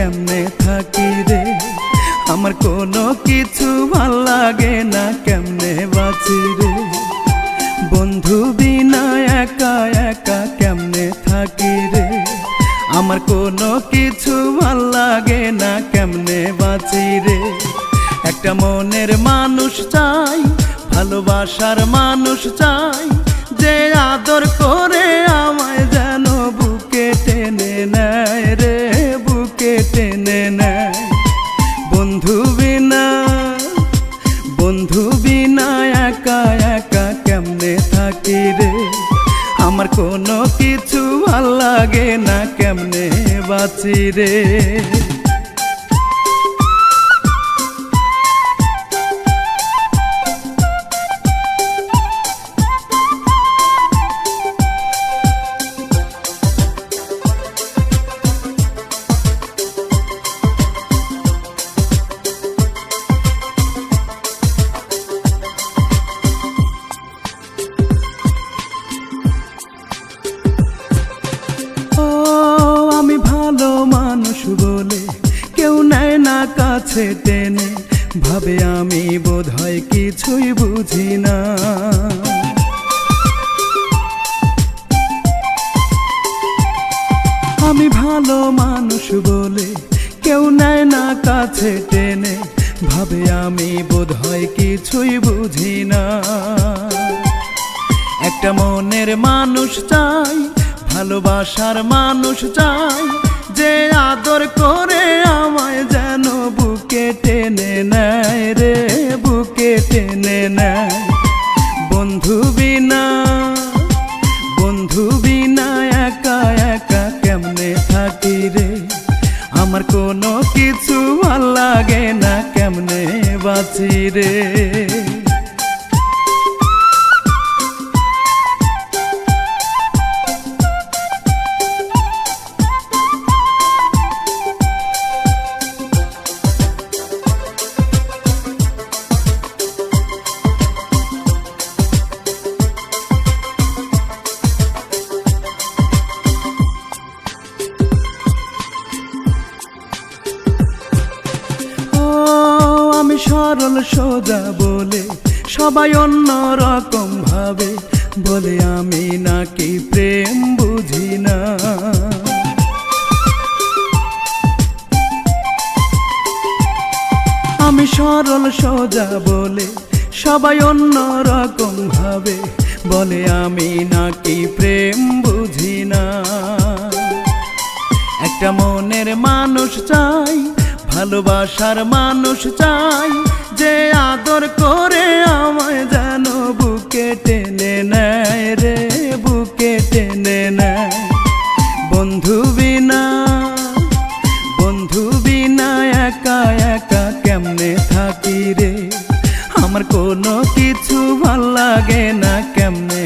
থাকি রে? আমার কোনো কিছু ভালো লাগে না, কেমনে বাঁচি রে? বন্ধু বিনা একা একা কেমনে থাকি রে? আমার কোনো কিছু ভালো লাগে না, কেমনে বাঁচি রে? একটা মনের মানুষ চাই, ভালোবাসার মানুষ চাই, যে আদর করে আমায় যেন টেনে নেয় বন্ধু বিনা বন্ধু বিনা একা একা কেমনে থাকি রে? আমার কোনো কিছু ভালো লাগে না, কেমনে বাঁচি রে? বলে, কেউ নেয় না কাছে টেনে। ভাবে আমি বোধহয় কিছুই বুঝি না। আমি ভালো মানুষ বলে, কেউ নেয় না কাছে টেনে। ভাবে আমি বোধহয় কিছুই বুঝি না। একটা মনের মানুষ চাই, ভালোবাসার মানুষ চাই, যে আদর করে আমায় যেন বুকে টেনে নেয় রে, বুকে টেনে নেয়। বন্ধু বিনা বন্ধু বিনা একা একা কেমনে থাকি রে? আমার কোনো কিছু ভালো লাগে না কেমনে বাঁচি রে? সরল সোজা বলে, সবাই অন্য রকম ভাবে, বলে আমি নাকি প্রেম বুঝি না। আমি সরল সোজা বলে, সবাই অন্য রকম ভাবে, বলে আমি নাকি প্রেম বুঝি না। একটা মনের মানুষ চাই ভালোবাসার মানুষ চাই, যে আদর করে আমায় যেন বুকে টেনে নেয় রে, বুকে টেনে নেয়। বন্ধু বিনা বন্ধু বিনা একা একা কেমনে থাকি রে? আমার কোনো কিছু ভালো লাগে না, কেমনে